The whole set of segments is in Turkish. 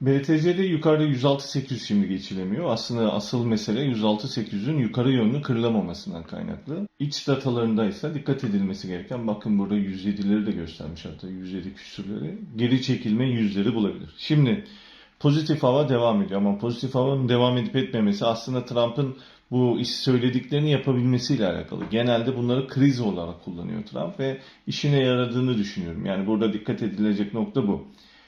BTC'de yukarıda 106.800 şimdi geçilemiyor. Aslında asıl mesele 106.800'ün yukarı yönlü kırılamamasından kaynaklı. İç datalarında ise dikkat edilmesi gereken bakın burada 107'leri de göstermiş hatta 107 küsürleri. Geri çekilme yüzleri bulabilir. Şimdi pozitif hava devam ediyor ama pozitif havanın devam edip etmemesi aslında Trump'ın bu söylediklerini yapabilmesiyle alakalı. Genelde bunları kriz olarak kullanıyor Trump ve işine yaradığını düşünüyorum. Yani burada dikkat edilecek nokta bu.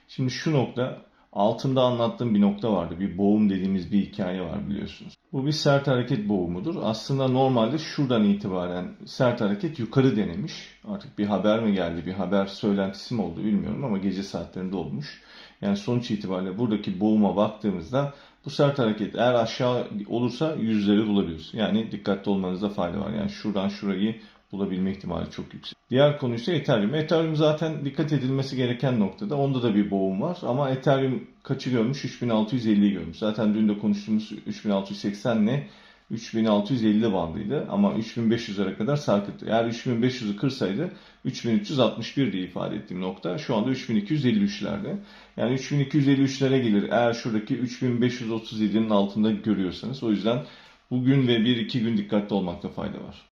Şimdi şu nokta altında anlattığım bir nokta vardı. Bir boğum dediğimiz bir hikaye var biliyorsunuz. Bu bir sert hareket boğumudur. Aslında normalde şuradan itibaren sert hareket yukarı denemiş. Artık bir haber mi geldi, bir haber söylentisi mi oldu bilmiyorum ama gece saatlerinde olmuş. Yani sonuç itibariyle buradaki boğuma baktığımızda bu sert hareket eğer aşağı olursa yüzleri bulabiliriz. Yani dikkatli olmanızda fayda var. Yani şuradan şurayı bulabilme ihtimali çok yüksek. Diğer konu ise Ethereum. Ethereum zaten dikkat edilmesi gereken noktada. Onda da bir boğum var ama Ethereum kaçı görmüş? 3650'yi görmüş. Zaten dün de konuştuğumuz 3680 ile 3650 bandıydı ama 3500'lere kadar sarkıttı. Eğer 3500'ü kırsaydı 3361 diye ifade ettiğim nokta şu anda 3253'lerde. Yani 3253'lere gelir eğer şuradaki 3537'nin altında görüyorsanız. O yüzden bugün ve 1-2 gün dikkatli olmakta fayda var.